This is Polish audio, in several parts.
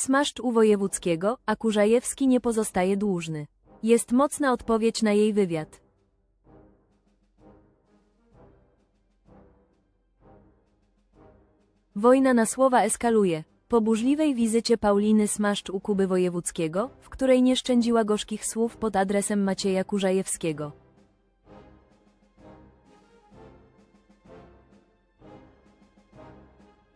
Smaszcz u Wojewódzkiego, a Kurzajewski nie pozostaje dłużny. Jest mocna odpowiedź na jej wywiad. Wojna na słowa eskaluje. Po burzliwej wizycie Pauliny Smaszcz u Kuby Wojewódzkiego, w której nie szczędziła gorzkich słów pod adresem Macieja Kurzajewskiego.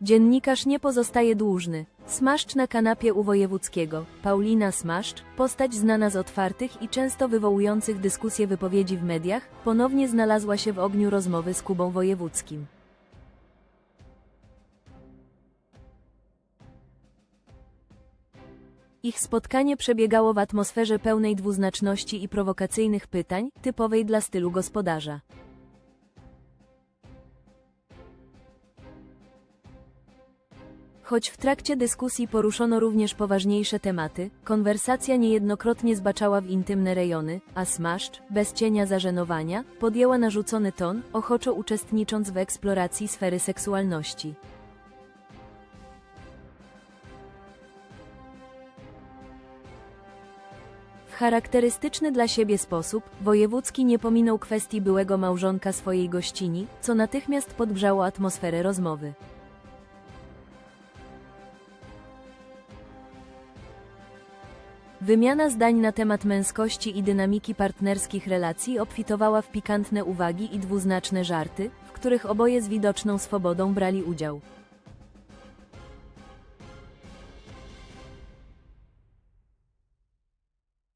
Dziennikarz nie pozostaje dłużny. Smaszcz na kanapie u Wojewódzkiego. Paulina Smaszcz, postać znana z otwartych i często wywołujących dyskusje wypowiedzi w mediach, ponownie znalazła się w ogniu rozmowy z Kubą Wojewódzkim. Ich spotkanie przebiegało w atmosferze pełnej dwuznaczności i prowokacyjnych pytań, typowej dla stylu gospodarza. Choć w trakcie dyskusji poruszono również poważniejsze tematy, konwersacja niejednokrotnie zbaczała w intymne rejony, a Smaszcz, bez cienia zażenowania, podjęła narzucony ton, ochoczo uczestnicząc w eksploracji sfery seksualności. W charakterystyczny dla siebie sposób, Wojewódzki nie pominął kwestii byłego małżonka swojej gościni, co natychmiast podgrzało atmosferę rozmowy. Wymiana zdań na temat męskości i dynamiki partnerskich relacji obfitowała w pikantne uwagi i dwuznaczne żarty, w których oboje z widoczną swobodą brali udział.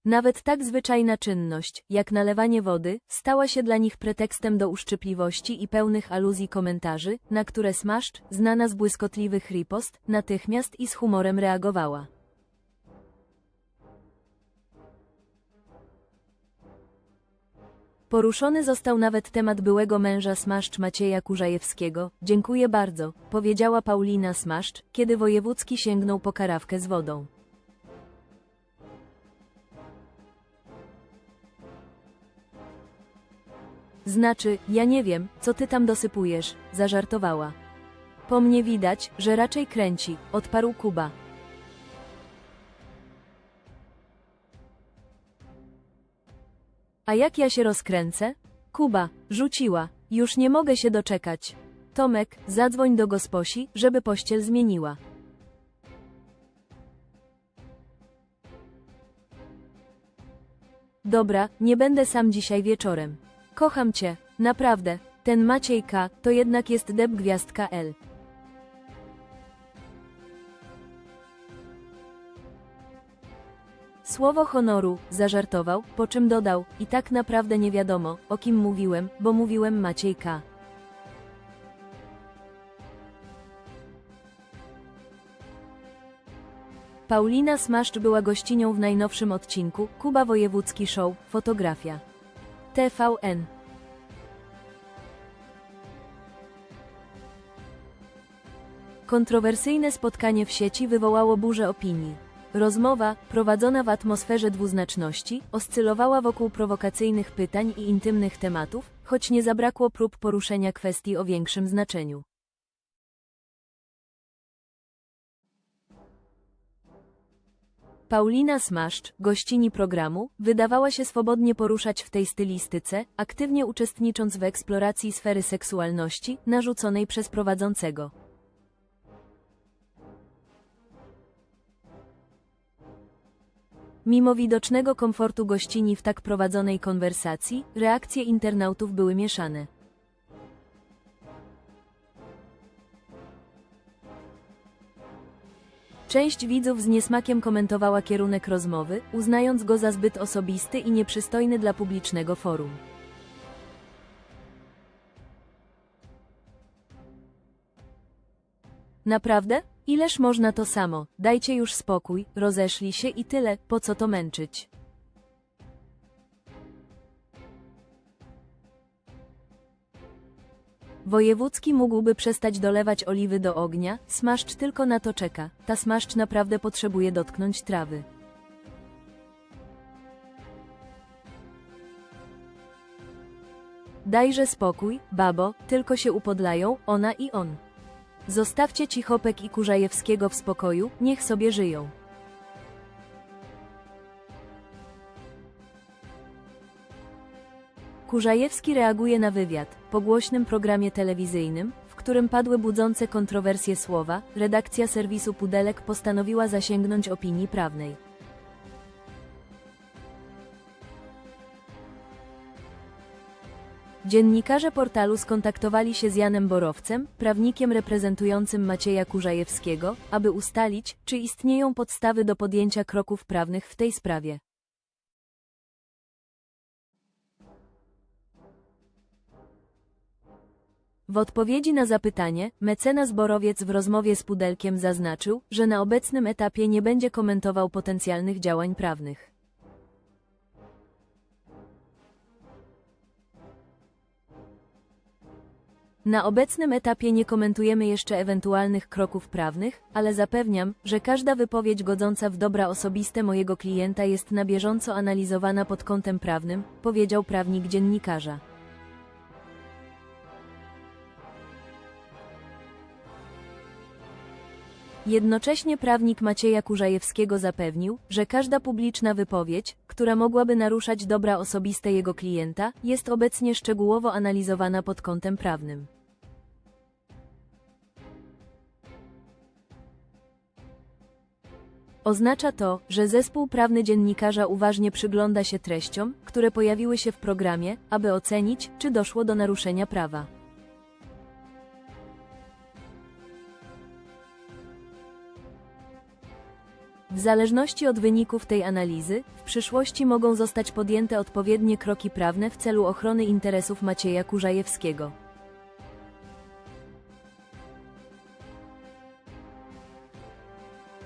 Nawet tak zwyczajna czynność, jak nalewanie wody, stała się dla nich pretekstem do uszczypliwości i pełnych aluzji komentarzy, na które Smaszcz, znana z błyskotliwych ripost, natychmiast i z humorem reagowała. Poruszony został nawet temat byłego męża Smaszcz Macieja Kurzajewskiego. Dziękuję bardzo, powiedziała Paulina Smaszcz, kiedy wojewódzki sięgnął po karawkę z wodą. Znaczy, ja nie wiem, co ty tam dosypujesz, zażartowała. Po mnie widać, że raczej kręci, odparł Kuba. A jak ja się rozkręcę? Kuba, rzuciła. Już nie mogę się doczekać. Tomek, zadzwoń do gosposi, żeby pościel zmieniła. Dobra, nie będę sam dzisiaj wieczorem. Kocham cię, naprawdę. Ten Maciej K. to jednak jest deb gwiazdka L. Słowo honoru, zażartował, po czym dodał, i tak naprawdę nie wiadomo, o kim mówiłem, bo mówiłem Maciej K. Paulina Smaszcz była gościnią w najnowszym odcinku Kuba Wojewódzki Show, fotografia. TVN. Kontrowersyjne spotkanie w sieci wywołało burzę opinii. Rozmowa, prowadzona w atmosferze dwuznaczności, oscylowała wokół prowokacyjnych pytań i intymnych tematów, choć nie zabrakło prób poruszenia kwestii o większym znaczeniu. Paulina Smaszcz, gościni programu, wydawała się swobodnie poruszać w tej stylistyce, aktywnie uczestnicząc w eksploracji sfery seksualności, narzuconej przez prowadzącego. Mimo widocznego komfortu gościni w tak prowadzonej konwersacji, reakcje internautów były mieszane. Część widzów z niesmakiem komentowała kierunek rozmowy, uznając go za zbyt osobisty i nieprzystojny dla publicznego forum. Naprawdę? Ileż można to samo, dajcie już spokój, rozeszli się i tyle, po co to męczyć. Wojewódzki mógłby przestać dolewać oliwy do ognia, smaszcz tylko na to czeka, ta smaszcz naprawdę potrzebuje dotknąć trawy. Dajże spokój, babo, tylko się upodlają, ona i on. Zostawcie Cichopek i Kurzajewskiego w spokoju, niech sobie żyją. Kurzajewski reaguje na wywiad. Po głośnym programie telewizyjnym, w którym padły budzące kontrowersje słowa, redakcja serwisu Pudelek postanowiła zasięgnąć opinii prawnej. Dziennikarze portalu skontaktowali się z Janem Borowcem, prawnikiem reprezentującym Macieja Kurzajewskiego, aby ustalić, czy istnieją podstawy do podjęcia kroków prawnych w tej sprawie. W odpowiedzi na zapytanie, mecenas Borowiec w rozmowie z Pudelkiem zaznaczył, że na obecnym etapie nie będzie komentował potencjalnych działań prawnych. Na obecnym etapie nie komentujemy jeszcze ewentualnych kroków prawnych, ale zapewniam, że każda wypowiedź godząca w dobra osobiste mojego klienta jest na bieżąco analizowana pod kątem prawnym, powiedział prawnik dziennikarza. Jednocześnie prawnik Macieja Kurzajewskiego zapewnił, że każda publiczna wypowiedź, która mogłaby naruszać dobra osobiste jego klienta, jest obecnie szczegółowo analizowana pod kątem prawnym. Oznacza to, że zespół prawny dziennikarza uważnie przygląda się treściom, które pojawiły się w programie, aby ocenić, czy doszło do naruszenia prawa. W zależności od wyników tej analizy, w przyszłości mogą zostać podjęte odpowiednie kroki prawne w celu ochrony interesów Macieja Kurzajewskiego.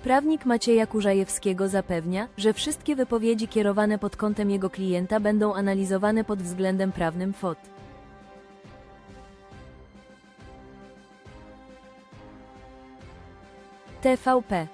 Prawnik Macieja Kurzajewskiego zapewnia, że wszystkie wypowiedzi kierowane pod kątem jego klienta będą analizowane pod względem prawnym FOT. TVP